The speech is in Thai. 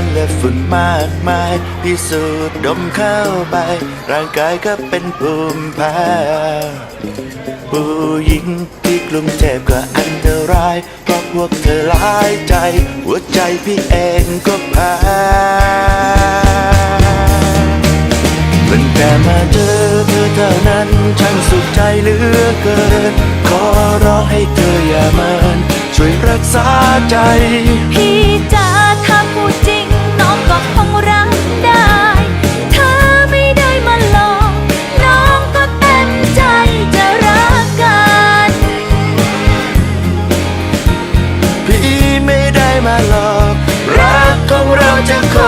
วันและฝุ่นมากมาย พิสูจน์ดมเข้าไป ร่างกายก็เป็นภูมิแพ้ผู้หญิงที่กรุงเทพก็อันตราย เพราะพวกเธอหลายใจ หัวใจพี่เองก็แพ้ตั้งแต่มาเจอเธอเท่านั้นฉันสุขใจเหลือเกิน ขอร้องให้เธออย่าเมินช่วยรักษาใจ มาหลอก รักของเราจะคง